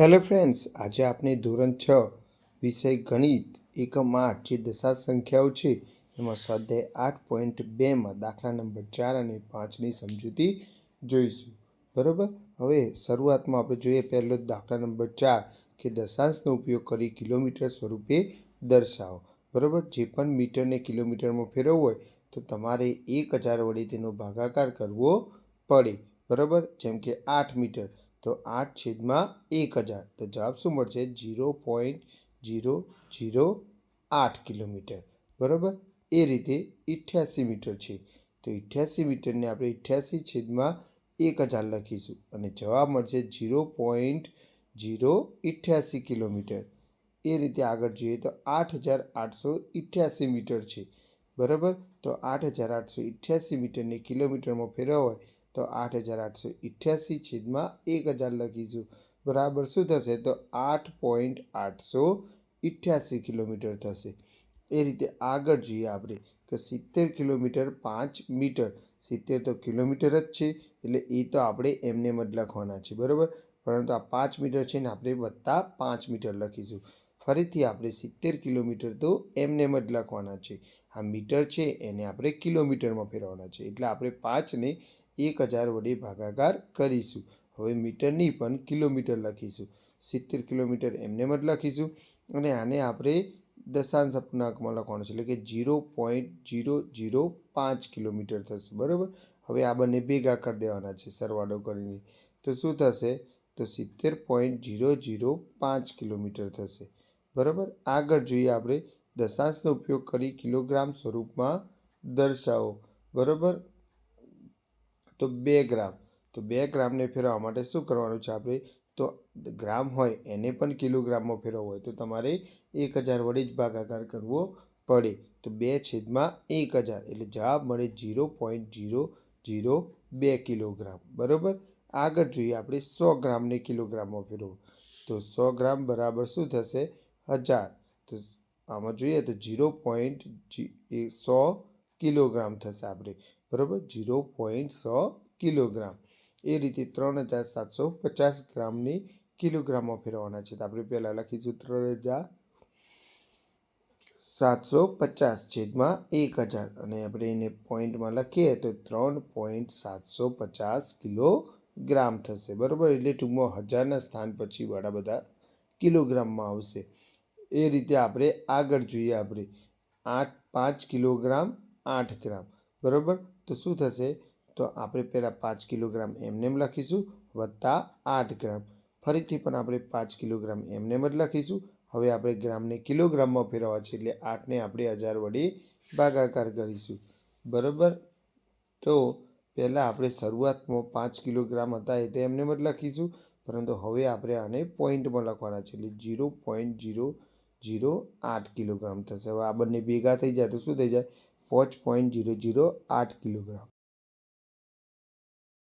Hello friends, આજે આપણે ધોરણ છ વિષય ગણિત, એકમ આઠ જે દશા સંખ્યાઓ છે, એમાં સ્વાધ્યાય આઠ પોઈન્ટ બેમાં દાખલા નંબર ચાર અને પાંચની સમજૂતી જોઈશું. બરાબર? હવે શરૂઆતમાં આપણે જોઈએ પહેલો દાખલા નંબર ચાર કે દશાંશનો ઉપયોગ કરી કિલોમીટર સ્વરૂપે દર્શાવો. બરાબર? જે પણ મીટરને કિલોમીટરમાં ફેરવવું હોય, તો તમારે એક હજાર વડે તેનો ભાગાકાર કરવો પડે. બરાબર? જેમ કે આઠ મીટર. તો આઠ છેદમાં એક હજાર. તો જવાબ શું મળશે? જીરો પોઈન્ટ જીરો જીરો આઠ કિલોમીટર. બરાબર? એ રીતે ઇઠ્યાસી મીટર છે. તો ઇઠ્યાસી મીટરને આપણે ઇઠ્યાસી છેદમાં એક હજાર લખીશું. અને જવાબ મળશે જીરો પોઈન્ટ જીરો ઇઠ્યાસી કિલોમીટર. એ રીતે આગળ જોઈએ તો આઠ હજાર આઠસો ઇઠ્યાસી મીટર છે. બરાબર? તો આઠ હજાર આઠસો ઇઠ્યાસી મીટરને કિલોમીટરમાં ફેરવવા હોય તો આઠ હજાર આઠસો અઠ્યાસી છેદમાં એક હજાર લખીશું. બરાબર શું થશે? તો આઠ પોઈન્ટ આઠસો અઠ્યાસી કિલોમીટર થશે. એ રીતે આગળ જોઈએ આપણે કે સિત્તેર કિલોમીટર પાંચ મીટર. સિત્તેર તો કિલોમીટર જ છે, એટલે એ તો આપણે એમને મત લખવાના છે, બરાબર? પરંતુ આ પાંચ મીટર છે ને આપણે વત્તા પાંચ મીટર લખીશું. ફરીથી આપણે સિત્તેર કિલોમીટર તો એમને એમ જ લખવાના છે. આ મીટર છે, એને આપણે કિલોમીટરમાં ફેરવવાના છે. એટલે આપણે પાંચને એક હજાર વડે ભાગાકાર કરીશું. હવે મીટરની પણ કિલોમીટર લખીશું. સિત્તેર કિલોમીટર એમને જ લખીશું. અને આને આપણે દશાંશ અપૂર્ણાંકમાં લખવાનું છે. એટલે કે જીરો પોઈન્ટ જીરો જીરો પાંચ કિલોમીટર થશે. બરાબર? હવે આ બંને ભેગા કરી દેવાના છે સરવાળો કરીને. તો શું થશે? તો સિત્તેર પોઈન્ટ જીરો જીરો પાંચ કિલોમીટર થશે. બરાબર? આગળ જોઈએ આપણે દશાંશનો ઉપયોગ કરી કિલોગ્રામ સ્વરૂપમાં દર્શાવો. બરાબર? તો બે ગ્રામ. તો બે ગ્રામને ફેરવવા માટે શું કરવાનું છે આપણે? તો ગ્રામ હોય એને પણ કિલોગ્રામમાં ફેરવવો હોય તો તમારે એક હજાર વડે જ ભાગાકાર કરવો પડે. તો બે છેદમાં એક હજાર એટલે જવાબ મળે જીરો પોઈન્ટ જીરો જીરો બે કિલોગ્રામ. બરાબર? આગળ જોઈએ આપણે સો ગ્રામને કિલોગ્રામમાં ફેરવો. તો સો ગ્રામ બરાબર શું થશે? હજાર. તો આમાં જોઈએ તો જીરો પોઈન્ટ સો કિલોગ્રામ થશે આપણે. બરાબર? જીરો પોઈન્ટ સો કિલોગ્રામ. એ રીતે ત્રણ હજાર સાતસો પચાસ ગ્રામની કિલોગ્રામમાં ફેરવવાના છે. તો આપણે પહેલાં લખીશું ત્રણ હજાર સાતસો પચાસ છેદમાં એક હજાર. અને આપણે એને પોઈન્ટમાં લખીએ તો ત્રણ પોઈન્ટ સાતસો પચાસ કિલોગ્રામ થશે. બરાબર? એટલે ટૂંકમાં હજારના સ્થાન પછી વાળા બધા કિલોગ્રામમાં આવશે. એ રીતે આપણે આગળ જોઈએ આપણે. આઠ પાંચ કિલોગ્રામ આઠ ગ્રામ. બરાબર? તો શું થશે? તો આપણે પહેલાં પાંચ કિલોગ્રામ એમને એમ લખીશું, વત્તા આઠ ગ્રામ. ફરીથી પણ આપણે પાંચ કિલોગ્રામ એમને એમ જ લખીશું. હવે આપણે ગ્રામને કિલોગ્રામમાં ફેરવવા છે એટલે આઠને આપણે હજાર વડે ભાગાકાર કરીશું. બરાબર? તો પહેલાં આપણે શરૂઆતમાં પાંચ કિલોગ્રામ હતા એ તો એમને એમ જ લખીશું. પરંતુ હવે આપણે આને પોઈન્ટમાં લખવાના છે એટલે જીરો પોઈન્ટ ઝીરો જીરો આઠ કિલોગ્રામ થશે. હવે આ બંને ભેગા થઈ જાય તો શું થઈ જાય? પાંચ પોઈન્ટ જીરો જીરો આઠ કિલોગ્રામ.